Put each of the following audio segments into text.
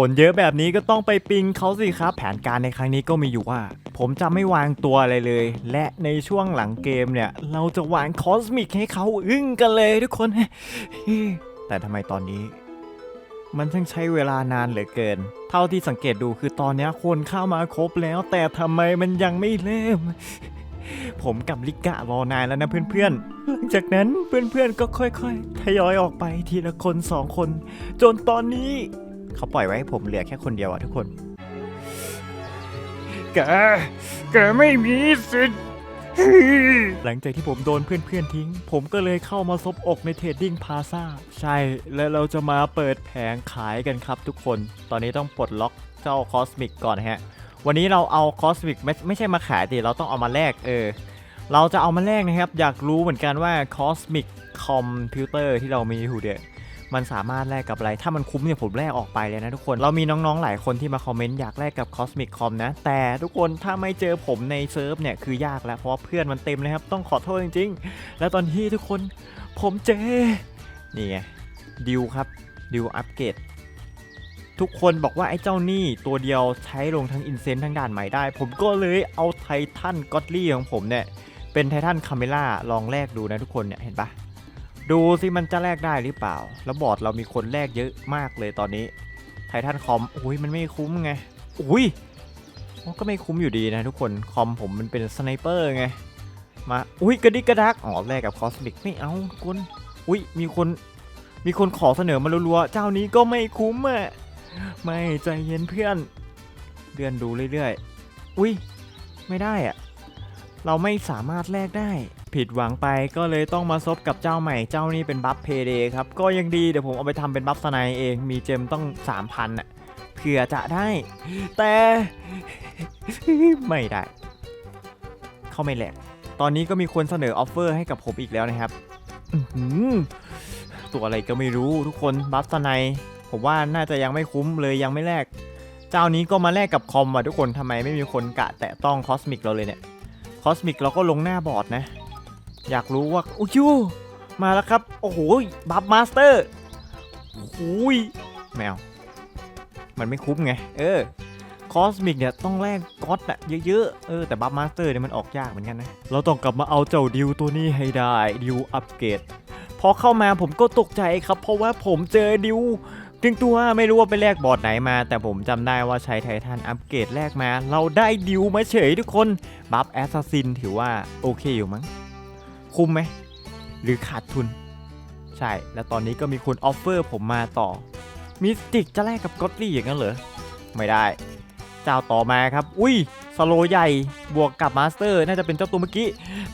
คนเยอะแบบนี้ก็ต้องไปปิงเขาสิครับ แผนการในครั้งนี้ก็มีอยู่ว่า ผมจะไม่วางตัวอะไรเลย และในช่วงหลังเกมเนี่ย เราจะวางคอสมิกให้เขาอึ้งกันเลยทุกคน แต่ทำไมตอนนี้ มันช่างใช้เวลานานเหลือเกิน เท่าที่สังเกตดูคือตอนนี้คนเข้ามาครบแล้ว แต่ทำไมมันยังไม่เริ่มผมกับลิกะรอนานแล้วนะเพื่อนๆ หลังจากนั้นเพื่อนๆก็ค่อยๆ ทยอยออกไปทีละคนสองคน จนตอนนี้ เขาปล่อยไว้ให้ผมเหลือแค่คนเดียวอะทุกคน แกแกไม่มีสิทธิ์ หลังจากที่ผมโดนเพื่อนๆทิ้ง ผมก็เลยเข้ามาซบอกในเทรดดิ้งพาซาใช่และเราจะมาเปิดแผงขายกันครับทุกคน ตอนนี้ต้องปลดล็อกเจ้าคอสมิกก่อนนะฮะ วันนี้เราเอาคอสมิกไม่ไม่ใช่มาขายดิเราต้องเอามาแลกเออ เราจะเอามาแลกนะครับ อยากรู้เหมือนกันว่าคอสมิกคอมพิวเตอร์ที่เรามีอยู่เดีย มันสามารถแลกกับอะไร ถ้ามันคุ้มเนี่ยผมแลกออกไปเลยนะทุกคน เรามีน้องๆ หลายคนที่มาคอมเมนต์อยากแลกกับ Cosmic Com นะ แต่ทุกคนถ้าไม่เจอผมในเซิร์ฟเนี่ยคือยากแล้ว เพราะว่าเพื่อนมันเต็มเลยครับ ต้องขอโทษจริงๆ แล้วตอนที่ทุกคนผมเจอ นี่ไงดิวครับดิวอัปเกรดทุกคนบอกว่าไอ้เจ้านี่ตัวเดียวใช้ลงทั้งอินเซนทั้งด่านใหม่ได้ ผมก็เลยเอาไททันก็อตลี่ของผมเนี่ย เป็นไททันคาเมล่าลองแลกดูนะทุกคนเนี่ยเห็นปะ ดูสิมันจะแลกได้หรือเปล่า แล้วบอร์ดเรามีคนแลกเยอะมากเลยตอนนี้ไททันคอมอุ้ยมันไม่คุ้มไงอุ้ยก็ไม่คุ้มอยู่ดีนะทุกคนคอมผมมันเป็นสไนเปอร์ไงมาอุ้ยกระดิกกระดักอ๋อแลกกับคอสมิกไม่เอาคนอุ้ยมีคนมีคนขอเสนอมารัวๆเจ้านี้ก็ไม่คุ้มอะไม่ใจเย็นเพื่อนเดือนดูเรื่อยๆอุ้ยไม่ได้อะ เราไม่สามารถแลกได้ ผิดหวังไปก็เลยต้องมาซบกับเจ้าใหม่เจ้านี่เป็นบัฟเพเดครับ ก็ยังดีเดี๋ยวผมเอาไปทำเป็นบัฟสไนเองมีเจมต้อง 3,000อะเผื่อจะได้ แต่ไม่ได้ เข้าไม่แหลกตอนนี้ก็มีคนเสนอออฟเฟอร์ให้กับผมอีกแล้วนะครับตัวอะไรก็ไม่รู้ทุกคนบัฟสไนผมว่าน่าจะยังไม่คุ้มเลยยังไม่แลก เจ้านี้ก็มาแลกกับคอมว่ะทุกคนทำไมไม่มีคนกะแตะต้องคอสมิกเราเลยเนี่ย คอสมิกเราก็ลงหน้าบอร์ดนะ อยากรู้ว่าอุ้ยยูมาแล้วครับ โอ้โหบัฟมาสเตอร์โอ้ยแมวมันไม่คุ้มไง เออคอสมิกเนี่ยต้องแลกก๊อตอะเยอะๆ เออแต่บัฟมาสเตอร์เนี่ยมันออกยากเหมือนกันนะ เราต้องกลับมาเอาเจ้าดิวตัวนี้ให้ได้ดิวอัปเกรดพอเข้ามาผมก็ตกใจครับ เพราะว่าผมเจอดิว ถึงตัวไม่รู้ว่าไปแลกบอร์ดไหนมา แต่ผมจำได้ว่าใช้ไททันอัปเกรดแลกมา เราได้ดิวมาเฉยทุกคนบัฟแอสซัสซินถือว่าโอเคอยู่มั้ง คุ้มไหม หรือขาดทุน ใช่ แล้วตอนนี้ก็มีคนออฟเฟอร์ผมมาต่อมิสติกจะแลกกับก็อตลี่อย่างนั้นเหรอ ไม่ได้ เจ้าต่อมาครับ อุ้ยสโลใหญ่บวกกับมาสเตอร์ น่าจะเป็นเจ้าตัวเมื่อกี้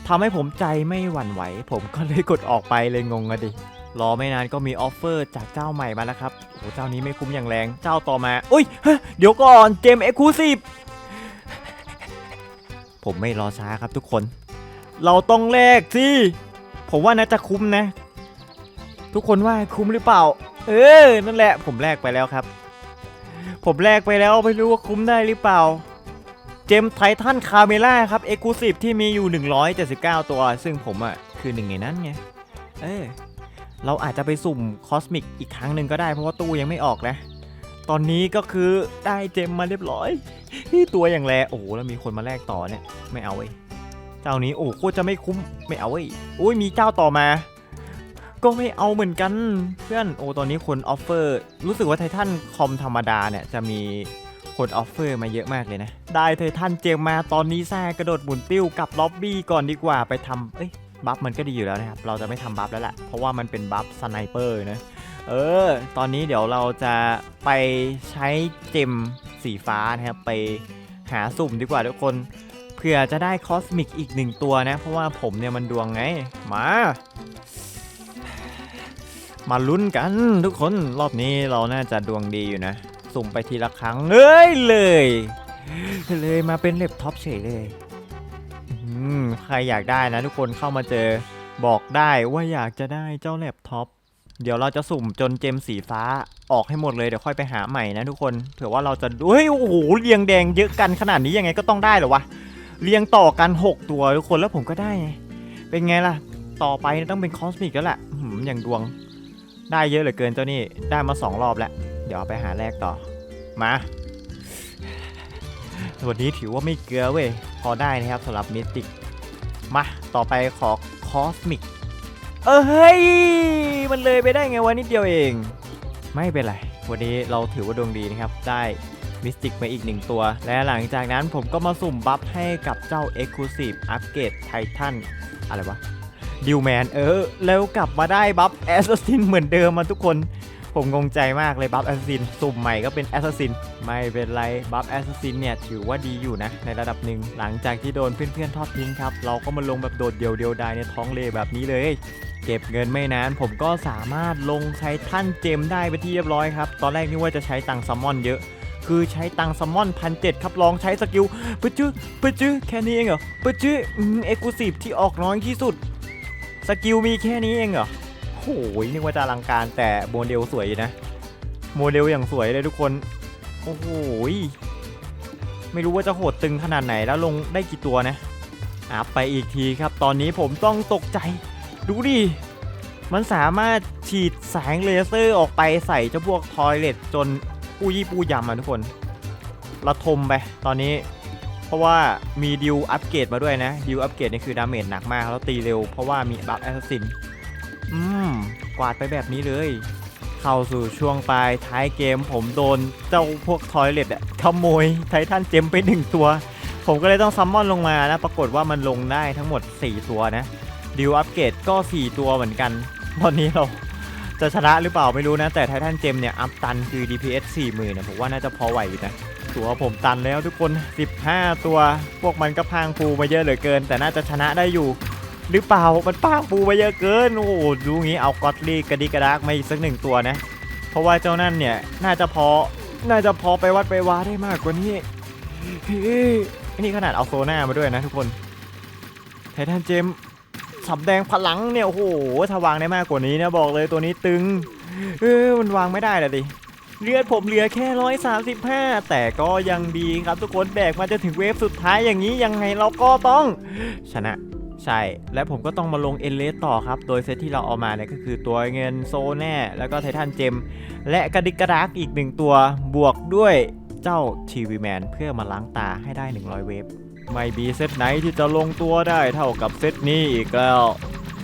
ทำให้ผมใจไม่หวั่นไหว ผมก็เลยกดออกไปเลยงงอะดิ รอไม่นานก็มีออฟเฟอร์จากเจ้าใหม่มาแล้วครับโอ้เจ้านี้ไม่คุ้มอย่างแรงเจ้าต่อมาอุ้ยเฮ้ยเดี๋ยวก่อนเกมเอ็กซ์คลูซีฟผมไม่รอช้าครับทุกคน เราต้องแลกสิ ผมว่าน่าจะคุ้มนะ ทุกคนว่าคุ้มหรือเปล่า เออ นั่นแหละ ผมแลกไปแล้วครับ ผมแลกไปแล้วไม่รู้ว่าคุ้มได้หรือเปล่า เจมไททันคาเมล่าครับเอ็กซ์คลูซีฟที่มีอยู่ 179 ตัว ซึ่งผมอะ คือหนึ่งในนั้นไง เออ เราอาจจะไปสุ่มคอสมิกอีกครั้งหนึ่งก็ได้เพราะว่าตู้ยังไม่ออกนะ ตอนนี้ก็คือได้เจมมาเรียบร้อยตัวอย่างแรโอ้โหแล้วมีคนมาแลกต่อเนี่ยไม่เอาเว้ยเจ้านี้โอ้โคตรจะไม่คุ้มไม่เอาเว้ยอุ้ยมีเจ้าต่อมา ก็ไม่เอาเหมือนกันเพื่อนโอ้ตอนนี้คนออฟเฟอร์รู้สึกว่าไททันคอมธรรมดาเนี่ยจะมีคนออฟเฟอร์มาเยอะมากเลยนะ ได้ไททันเจมมาตอนนี้แซ่กระโดดหมุนติ้วกลับล็อบบี้ก่อนดีกว่าไปทำเอ้ย บัฟมันก็ดีอยู่แล้วนะครับ เราจะไม่ทำบัฟแล้วแหละ เพราะว่ามันเป็นบัฟสไนเปอร์นะ เออ ตอนนี้เดี๋ยวเราจะไปใช้เจมสีฟ้านะครับ ไปหาสุ่มดีกว่าทุกคน เพื่อจะได้คอสมิกอีกหนึ่งตัวนะ เพราะว่าผมเนี่ยมันดวงไง มา มาลุ้นกันทุกคน รอบนี้เราน่าจะดวงดีอยู่นะ สุ่มไปทีละครั้ง เอ้ยเลย เลยมาเป็นเล็บท็อปเฉยเลย รอยากได้นะทุกคนเข้ามาเจอบอกได้ว่าอยากจะได้เจ้าแล็ปท็อปเดี๋ยวเราจะสุ่มจนเจมสีฟ้าออกให้หมดเลยเดี๋ยวค่อยไปหาใหม่นะทุกคนเผื่อว่าเราจะเฮ้ยโอ้โหเรียงแดงเยอะกันขนาดนี้ยังไงก็ต้องได้เหรอวะเรียงต่อกัน 6 ตัวทุกคนแล้วผมก็ได้ไงเป็นไงล่ะ ต่อไปต้องเป็นคอสมิกแล้วแหละอื้อหืออย่างดวง ได้เยอะเหลือเกินเจ้านี่ได้มา 2 รอบแล้ว เดี๋ยวไปหาแรกต่อมาวันนี้ถือว่าไม่เกลือเว้ยพอได้นะครับสำหรับมิติก มา ต่อไปขอคอสมิก เออเฮ้ย มันเลยไปได้ไงวะนิดเดียวเอง ไม่เป็นไร วันนี้เราถือว่าดวงดีนะครับ ได้มิสติกมาอีกหนึ่งตัว และหลังจากนั้นผมก็มาสุ่มบัฟให้กับเจ้า Exclusive Upgrade Titan อะไรวะดิวแมนเออ แล้วกลับมาได้บัฟแอสซัสซินเหมือนเดิมมาทุกคน ผมงงใจมากเลยบัฟแอสซินสุ่มใหม่ก็เป็นแอสซินไม่เป็นไรบัฟแอสซินเนี่ยถือว่าดีอยู่นะ ในระดับหนึ่งหลังจากที่โดนเพื่อนๆทอดทิ้งครับ เราก็มาลงแบบโดดเดี่ยวเดียวดายในท้องเลแบบนี้เลยเก็บเงินไม่นานผมก็สามารถลงใช้ท่านเจมได้ไปที่เรียบร้อยครับ ตอนแรกนึกว่าจะใช้ตังซัมมอนเยอะ คือใช้ตังซัมมอนพันเครับลองใช้สกิลปะจื้อปะจื้อแค่นี้เองเหรอปะจื้อเอ็กซ์คลูซีฟที่ออกน้อยที่สุด สกิลมีแค่นี้เองเหรอ โอ้ยนึกว่าจะอลังการแต่โมเดลสวยนะ โมเดลอย่างสวยเลยทุกคน โอ้โหยไม่รู้ว่าจะโหดตึงขนาดไหนแล้วลงได้กี่ตัวนะอะไปอีกทีครับ ตอนนี้ผมต้องตกใจ ดูดิ มันสามารถฉีดแสงเลเซอร์ออกไปใส่เจ้าพวกทอยเลตจนปูยี่ปูยำอะทุกคนระทมไปตอนนี้ เพราะว่ามีดิวอัปเกรดมาด้วยนะ ดิวอัปเกรดนี่คือดาเมจหนักมาก แล้วตีเร็วเพราะว่ามีบัฟแอสซินอืม กวาดไปแบบนี้เลย เข้าสู่ช่วงปลายท้ายเกมผมโดนเจ้าพวกทอยเลตอะขโมยไททันเจมไปหนึ่งตัว ผมก็เลยต้องซัมมอนลงมานะ ปรากฏว่ามันลงได้ทั้งหมด 4 ตัวนะดิวอัปเกรดก็ 4 ตัวเหมือนกัน ตอนนี้เราจะชนะหรือเปล่าไม่รู้นะ แต่ไททันเจมเนี่ยอัพตันคือ DPS 40,000นะผมว่าน่าจะพอไหวอยู่นะตัวผมตันแล้วทุกคน 15 ตัว พวกมันก็พางภูมาเยอะเหลือเกิน แต่น่าจะชนะได้อยู่ หรือเปล่ามันพางภูมาเยอะเกินโอ้โหดูงี้เอากอตลี่กระดิกกระดากมาอีกสักหนึ่งตัวนะ เพราะว่าเจ้านั่นเนี่ยน่าจะพอน่าจะพอไปวัดไปวาได้มากกว่านี้เฮ้ยนี่ขนาดเอาโซน่ามาด้วยนะทุกคนไททันเจมสำแดงพลังเนี่ยโอ้โหถ้าวางได้มากกว่านี้นะบอกเลยตัวนี้ตึงเออมันวางไม่ได้เลยดิเลือดผมเหลือแค่135แต่ก็ยังดีครับทุกคนแบกมาจะถึงเวฟสุดท้ายอย่างนี้ยังไงเราก็ต้อง ชนะ ใช่ และผมก็ต้องมาลงเอเลสต่อครับ โดยเซตที่เราเอามาเนี่ยก็คือตัวเงินโซแน่ แล้วก็ไททันเจม และกระดิกกระดากอีกหนึ่งตัวบวกด้วยเจ้าทีวีแมนเพื่อมาล้างตาให้ได้ 100 เวฟไม่มีเซตไหนที่จะลงตัวได้เท่ากับเซตนี้อีกแล้ว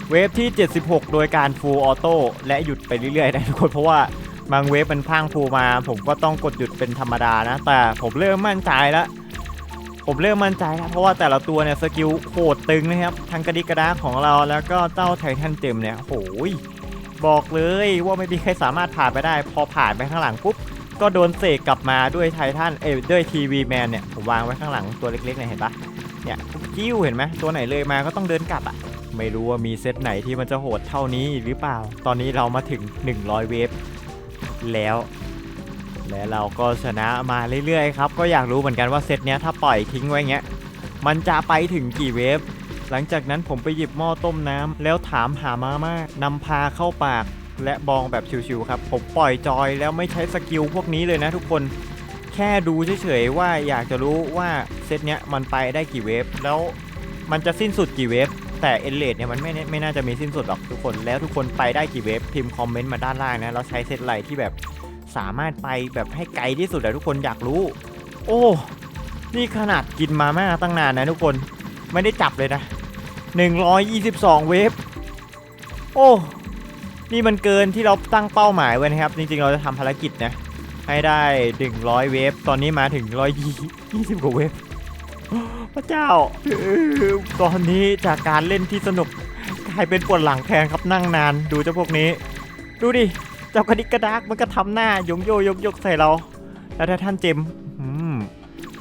เวฟที่ 76 โดยการฟูลออโต้และหยุดไปเรื่อยๆนะทุกคนเพราะว่าบางเวฟมันพังฟูมา ผมก็ต้องกดหยุดเป็นธรรมดานะ แต่ผมเริ่มมั่นใจแล้ว ผมเริ่มมั่นใจแล้วเพราะว่าแต่ละตัวเนี่ยสกิลโหดตึงนะครับทางกระดิกกระดาของเราแล้วก็เจ้าไททันเต็มเนี่ยโอ้ยบอกเลยว่าไม่มีใครสามารถผ่านไปได้ พอผ่านไปข้างหลังปุ๊บก็โดนเสกกลับมาด้วยไททันเอ้ด้วยทีวีแมนเนี่ยผมวางไว้ข้างหลังตัวเล็กๆเนี่ยเห็นปะเนี่ยกิ้วเห็นไหมตัวไหนเลยมาก็ต้องเดินกลับอะไม่รู้ว่ามีเซตไหนที่มันจะโหดเท่านี้หรือเปล่า ตอนนี้เรามาถึง 100 เวฟแล้ว และเราก็ชนะมาเรื่อยๆครับ ก็อยากรู้เหมือนกันว่าเซตเนี้ยถ้าปล่อยทิ้งไว้เงี้ย มันจะไปถึงกี่เวฟ หลังจากนั้นผมไปหยิบหม้อต้มน้ำแล้วถามหามาม่านำพาเข้าปาก และบองแบบชิวๆครับ ผมปล่อยจอยแล้วไม่ใช้สกิลพวกนี้เลยนะทุกคน แค่ดูเฉยๆว่าอยากจะรู้ว่าเซตเนี้ยมันไปได้กี่เวฟ แล้วมันจะสิ้นสุดกี่เวฟแต่เอเลดเนี่ยมันไม่ไม่น่าจะมีสิ้นสุดหรอกทุกคน แล้วทุกคนไปได้กี่เวฟพิมพ์คอมเมนต์มาด้านล่างนะแล้วใช้เซตไรที่แบบ สามารถไปแบบให้ไกลที่สุดแต่ทุกคนอยากรู้ โอ้ นี่ขนาดกินมาม่าตั้งนานนะทุกคนไม่ได้จับเลยนะ 122 เวฟโอ้ นี่มันเกินที่เราตั้งเป้าหมายไว้นะครับ จริงๆ เราจะทำภารกิจนะ ให้ได้ 100 เวฟตอนนี้มาถึง 120 กว่าเวฟพระเจ้า ตอนนี้จากการเล่นที่สนุกกลายเป็นปวดหลังแทนครับนั่งนานดูเจ้าพวกนี้ ดูดิ เจ้ากระดิกกระดากมันก็ทำหน้ายงโยยกยกใส่เรา แล้วถ้าท่านเจม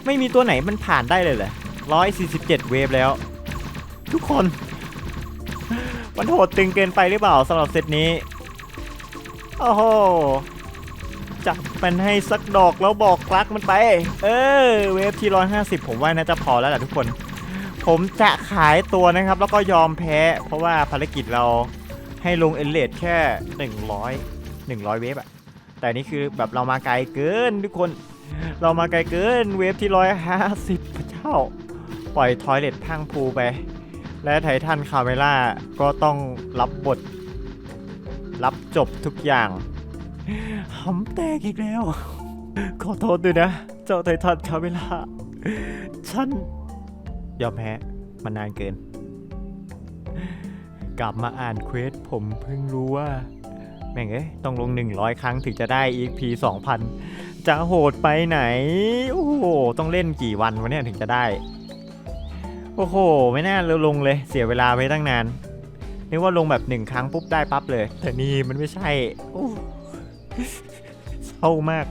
ไม่มีตัวไหนมันผ่านได้เลยเหรอ147เจ็ดเวฟแล้ว ทุกคน มันโหดตึงเกินไปหรือเปล่าสำหรับเซตนี้ โอ้โห จับมันให้สักดอกแล้วบอกรักมันไป เออ เวฟที่150ผมว่าน่าจะพอแล้วแหละทุกคน ผมจะขายตัวนะครับ แล้วก็ยอมแพ้ เพราะว่าภารกิจเราให้ลงเอเลดแค่100 100 เวฟอะแต่นี่คือแบบเรามาไกลเกินทุกคน เรามาไกลเกินเวฟที่ 150 พระเจ้า ปล่อยทอยเลตพังพูไป และไททันคาเมล่าก็ต้องรับบท รับจบทุกอย่างหำแตกอีกแล้ว ขอโทษด้วยนะ เจ้าไททันคาเวล่าฉันยอมแพ้มันนานเกิน กลับมาอ่านเควสผมเพิ่งรู้ว่า ม่งเอ้ยต้องลง 100 ครั้งถึงจะได้ EP 2000 จะโหดไปไหน โอ้โห ต้องเล่นกี่วันวะเนี่ยถึงจะได้ โอ้โห ไม่น่าเราลงเลยเสียเวลาไปตั้งนาน นึกว่าลงแบบหนึ่งครั้งปุ๊บได้ปั๊บเลย แต่นี่มันไม่ใช่โอ้เศร้ามาก